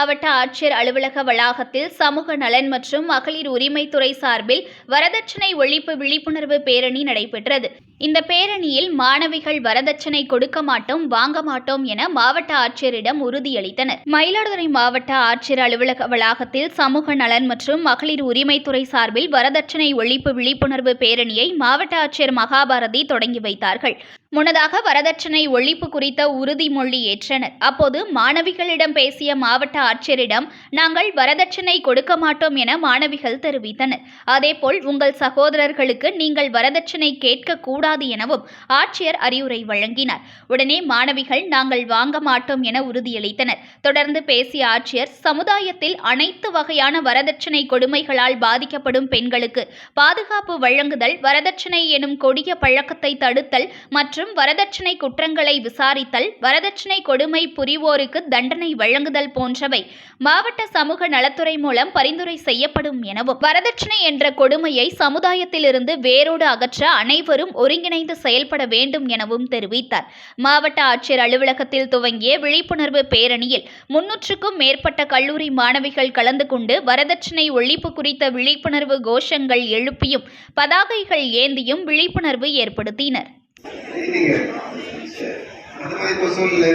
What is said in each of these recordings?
மாவட்ட ஆட்சியர் அலுவலக வளாகத்தில் சமூக நலன் மற்றும் மகளிர் உரிமைத்துறை சார்பில் வரதட்சணை ஒழிப்பு விழிப்புணர்வு பேரணி நடைபெற்றது. இந்த பேரணியில் மாணவிகள் வரதட்சணை கொடுக்க மாட்டோம் வாங்க மாட்டோம் என மாவட்ட ஆட்சியரிடம் உறுதியளித்தனர். மயிலாடுதுறை மாவட்ட ஆட்சியர் அலுவலக வளாகத்தில் சமூக நலன் மற்றும் மகளிர் உரிமைத்துறை சார்பில் வரதட்சணை ஒழிப்பு விழிப்புணர்வு பேரணியை மாவட்ட ஆட்சியர் மகாபாரதி தொடங்கி வைத்தார்கள். முன்னதாக வரதட்சணை ஒழிப்பு குறித்த உறுதிமொழி ஏற்றனர். அப்போது மாணவிகளிடம் பேசிய மாவட்ட ஆட்சியரிடம் நாங்கள் வரதட்சணை கொடுக்க மாட்டோம் என மாணவிகள் தெரிவித்தனர். அதேபோல் உங்கள் சகோதரர்களுக்கு நீங்கள் வரதட்சணை கேட்கக்கூடாது கூடாது எனவும் ஆட்சியர் அறிவுரை வழங்கினார். உடனே மாணவிகள் நாங்கள் வாங்க மாட்டோம் என உறுதியளித்தனர். தொடர்ந்து பேசிய ஆட்சியர் சமுதாயத்தில் அனைத்து வகையான வரதட்சணை கொடுமைகளால் பாதிக்கப்படும் பெண்களுக்கு பாதுகாப்பு வழங்குதல் வரதட்சணை எனும் கொடிய பழக்கத்தை தடுத்தல் மற்றும் வரதட்சணை குற்றங்களை விசாரித்தல் வரதட்சணை கொடுமை புரிவோருக்கு தண்டனை வழங்குதல் போன்றவை மாவட்ட சமூக நலத்துறை மூலம் பரிந்துரை செய்யப்படும் எனவும் வரதட்சணை என்ற கொடுமையை சமுதாயத்திலிருந்து வேரோடு அகற்ற அனைவரும் ஒருங்கிணைந்து செயல்பட வேண்டும் எனவும் தெரிவித்தார். மாவட்ட ஆட்சியர் அலுவலகத்தில் துவங்கிய விழிப்புணர்வு பேரணியில் முன்னூற்றுக்கும் மேற்பட்ட கல்லூரி மாணவிகள் கலந்து கொண்டு வரதட்சணை ஒழிப்பு குறித்த விழிப்புணர்வு கோஷங்கள் எழுப்பியும் பதாகைகள் ஏந்தியும் விழிப்புணர்வு ஏற்படுத்தினர். அந்த மாதிரி சூழ்நிலை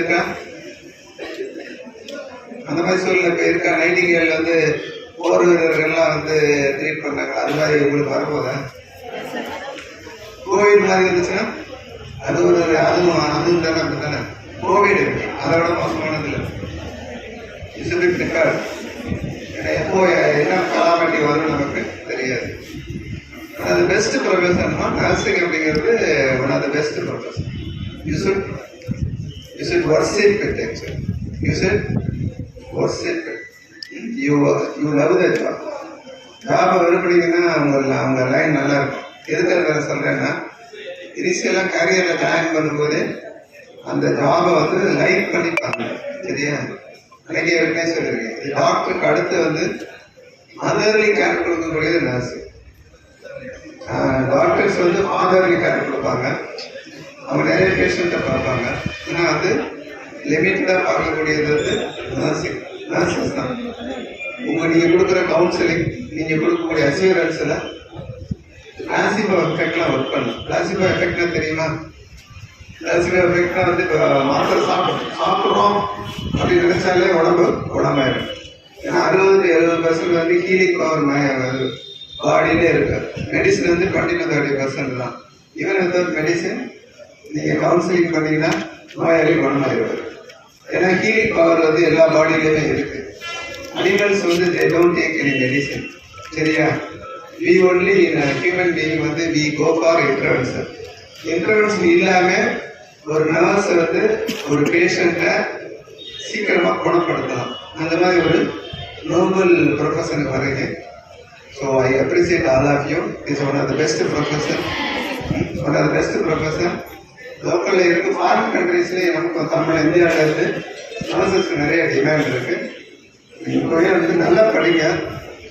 இப்போ இருக்கா? நைட்டிங்கேல் வந்து போர் வீரர்கள்லாம் வந்து ட்ரீட் பண்ணாங்க அது மாதிரி உங்களுக்கு வரப்போதா? கோவிட் மாதிரி இருந்துச்சுன்னா அது ஒரு அதுவும் அதுவும் தானே அப்படி தானே கோவிட் அதோட மோசமானது இல்லை இசுபிக் நிக்காது எப்போ என்ன கலாமட்டி வரும் நமக்கு தெரியாது. அது பெஸ்ட் ப்ரொஃபஷன்னா நர்சிங் அப்படிங்கிறது one of the best profession you should you should worship it actually you should worship it you you love the job ஜாபை விரும்புனீங்கன்னா அவங்க அவங்க லைன் நல்லா இருக்கும். எதுக்காக சொல்கிறேன்னா இனிஷியலாக கேரியரில் ஜாயின் பண்ணும்போது அந்த ஜாபை வந்து லைக் பண்ணிப்பாங்க சரியா? அன்னைக்கு ஏற்கனவே சொல்லியிருக்கேன் டாக்டருக்கு அடுத்து வந்து மதர்லி கேர் கொடுக்கக்கூடியது நர்ஸு டாக்டர்ஸ் வந்து ஃபாதர்லி கேர் கொடுப்பாங்க. அவங்க நிறைய பேஷண்ட்டை பார்ப்பாங்க. ஆனால் வந்து லிமிட்டாக பார்க்கக்கூடியது வந்து நர்சிங் நர்சஸ் தான். உங்கள் நீங்கள் கொடுக்குற கவுன்சிலிங் நீங்கள் கொடுக்கக்கூடிய அசூரன்ஸில் பிளாசிபோ எஃபெக்ட்லாம் ஒர்க் பண்ணும் பிளாசிபோ எஃபெக்ட்னா தெரியுமா? பிளாசிபோ எஃபெக்ட்னா வந்து இப்போ மாத்திரை சாப்பிட்டு சாப்பிட்றோம் அப்படின்னு நினைச்சாலே உடம்பு உடம்பாயிடும் ஏன்னா அறுபது எழுபது பர்சன்ட் வந்து ஹீலிங் பவர் பாடியிலே இருக்கு. மெடிசன் வந்து டுவெண்ட்டி டு தேர்ட்டி பர்சன்ட் தான். ஈவன் வித்தவுட் மெடிசன் நீங்கள் கவுன்சிலிங் பண்ணீங்கன்னா நோயாளி குணமாயிருவார் ஏன்னா ஹீலிங் பவர் வந்து எல்லா பாடியிலுமே இருக்குது அனிமல்ஸ் வந்து they don't take any medicine சரியா? வி ஒன்லி ஹியூமன் பீயிங் வந்து we go for intervention intervention இல்லாமல் ஒரு நர்ஸ் வந்து ஒரு பேஷண்ட்டை சீக்கிரமாக குணப்படுத்தலாம். அந்த மாதிரி ஒரு நோபல் ப்ரொஃபஷனுக்கு வரீங்க so I appreciate all of you is one of the best professor one of the best professor லோக்கலில் இருக்கு ஃபாரின் கண்ட்ரீஸ்லேயே நமக்கு தமிழ் இந்தியாவில் இருந்து நர்சஸ்க்கு நிறைய டிமாண்ட் இருக்குது நீங்கள் வந்து நல்லா படிங்க.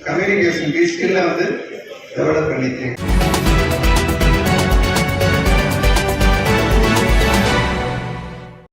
கம்யூனிகேஷன் ஸ்கில்லை வந்து டெவலப் பண்ணிக்கிறேன்